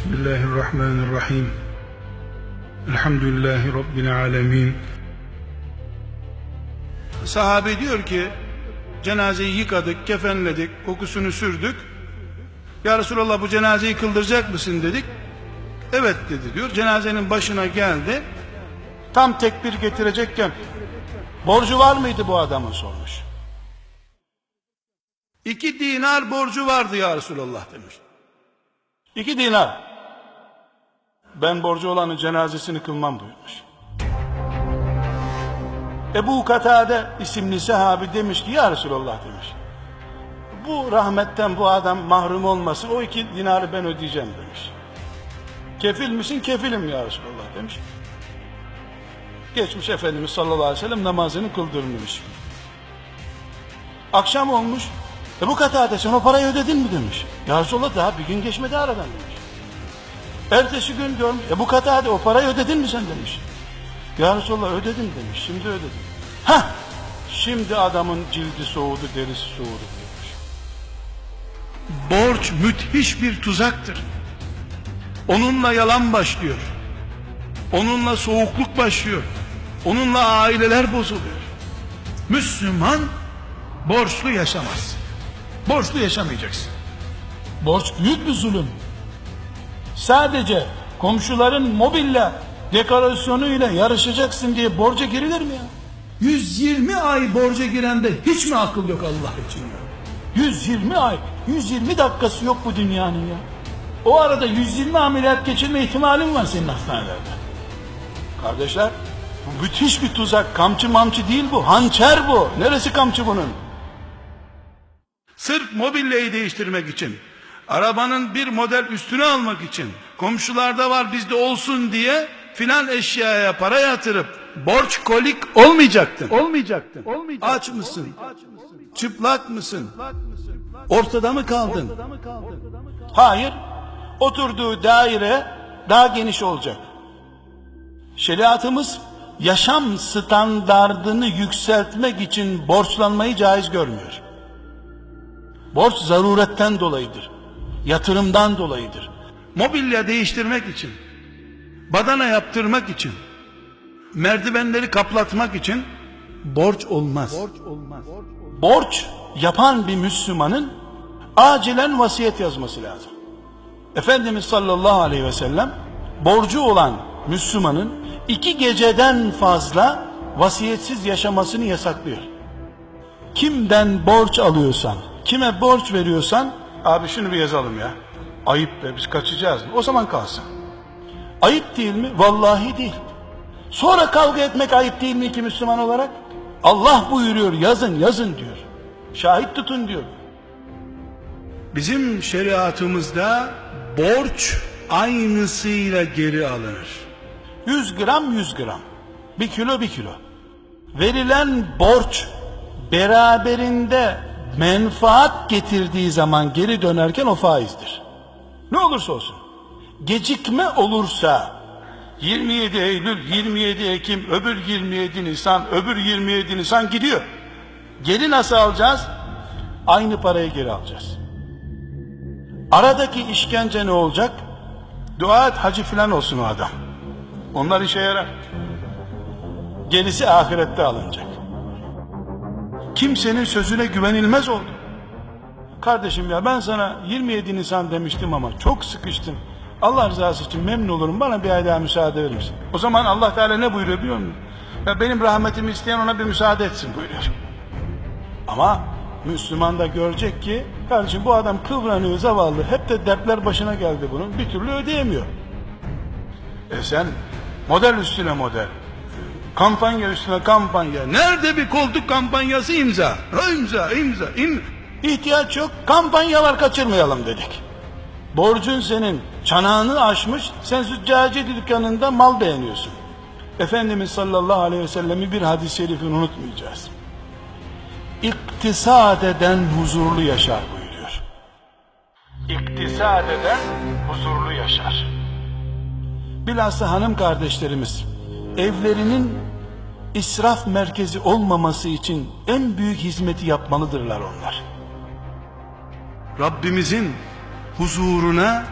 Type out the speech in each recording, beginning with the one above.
Bismillahirrahmanirrahim. Elhamdülillahi Rabbil alemin. Sahabe diyor ki, cenazeyi yıkadık, kefenledik, kokusunu sürdük. Ya Resulallah bu cenazeyi kıldıracak mısın dedik. Evet dedi diyor. Cenazenin başına geldi. Tam tekbir getirecekken borcu var mıydı bu adamın sormuş. İki dinar borcu vardı ya Resulallah demiş. İki dinar. Ben borcu olanın cenazesini kılmam buyurmuş. Ebu Katade isimli sahabi demiş ki ya Resulallah demiş. Bu rahmetten bu adam mahrum olmasın o iki dinarı ben ödeyeceğim demiş. Kefil misin? Kefilim ya Resulallah demiş. Geçmiş Efendimiz sallallahu aleyhi ve sellem namazını kıldırmış. Akşam olmuş. E bu katade sen o parayı ödedin mi demiş. Ya Resulallah daha bir gün geçmedi aradan demiş. Ertesi gün görmüş. E bu katade o parayı ödedin mi sen demiş. Ya Resulallah ödedim demiş. Şimdi ödedim. Ha, Şimdi adamın cildi soğudu, derisi soğudu demiş. Borç müthiş bir tuzaktır. Onunla yalan başlıyor. Onunla soğukluk başlıyor. Onunla aileler bozuluyor. Müslüman borçlu yaşamaz. Borçlu yaşamayacaksın. Borç büyük bir zulüm. Sadece komşuların mobilya dekorasyonuyla yarışacaksın diye borca girilir mi ya? 120 ay borca girende hiç mi akıl yok Allah için ya? 120 ay, 120 dakikası yok bu dünyanın ya. O arada 120 ameliyat geçirme ihtimalin var senin hastanelerde. Kardeşler bu müthiş bir tuzak. Kamçı mamçı değil bu. Hançer bu. Neresi kamçı bunun? Sırf mobilyayı değiştirmek için, arabanın bir model üstüne almak için, komşularda var bizde olsun diye filan eşyaya para yatırıp borç kolik olmayacaktın. Olmayacaktın. Aç mısın? Çıplak mısın? Ortada mı kaldın? Hayır, oturduğu daire daha geniş olacak. Şeriatımız yaşam standardını yükseltmek için borçlanmayı caiz görmüyor. Borç zaruretten dolayıdır. Yatırımdan dolayıdır. Mobilya değiştirmek için, badana yaptırmak için, merdivenleri kaplatmak için borç olmaz. Borç olmaz. Borç yapan bir Müslümanın acilen vasiyet yazması lazım. Efendimiz sallallahu aleyhi ve sellem borcu olan Müslümanın iki geceden fazla vasiyetsiz yaşamasını yasaklıyor. Kimden borç alıyorsan, kime borç veriyorsan, abi şunu bir yazalım ya. Ayıp be biz kaçacağız. O zaman kalsın. Ayıp değil mi? Vallahi değil. Sonra kavga etmek ayıp değil mi iki Müslüman olarak? Allah buyuruyor yazın yazın diyor. Şahit tutun diyor. Bizim şeriatımızda borç aynısıyla geri alınır. 100 gram 100 gram. Bir kilo bir kilo. Verilen borç beraberinde menfaat getirdiği zaman geri dönerken o faizdir. Ne olursa olsun. Gecikme olursa 27 Eylül, 27 Ekim, öbür 27 Nisan, öbür 27 Nisan gidiyor. Geri nasıl alacağız? Aynı parayı geri alacağız. Aradaki işkence ne olacak? Dua et hacı filan olsun o adam. Onlar işe yarar. Gerisi ahirette alınacak. Kimsenin sözüne güvenilmez oldu. Kardeşim ya ben sana 27 Nisan demiştim ama çok sıkıştım. Allah rızası için memnun olurum bana bir ay daha müsaade verir misin? O zaman Allah Teala ne buyuruyor biliyor musun? Ya benim rahmetimi isteyen ona bir müsaade etsin buyuruyor. Ama Müslüman da görecek ki kardeşim bu adam kıvranıyor zavallı hep de dertler başına geldi bunun bir türlü ödeyemiyor. E sen model üstüne model kampanya üstüne kampanya nerede bir koltuk kampanyası imza o imza imza im ihtiyaç yok kampanyalar kaçırmayalım dedik. Borcun senin çanağını aşmış sen züccaci dükkanında mal beğeniyorsun. Efendimiz sallallahu aleyhi ve sellemi bir hadis-i şerifini unutmayacağız iktisad eden huzurlu yaşar buyuruyor. İktisad eden huzurlu yaşar. Bilhassa hanım kardeşlerimiz evlerinin israf merkezi olmaması için en büyük hizmeti yapmalıdırlar onlar. Rabbimizin huzuruna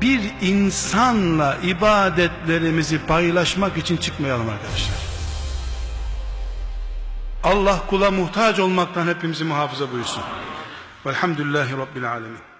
bir insanla ibadetlerimizi paylaşmak için çıkmayalım arkadaşlar. Allah kula muhtaç olmaktan hepimizi muhafaza buyursun. Velhamdülillahi Rabbil Alemin.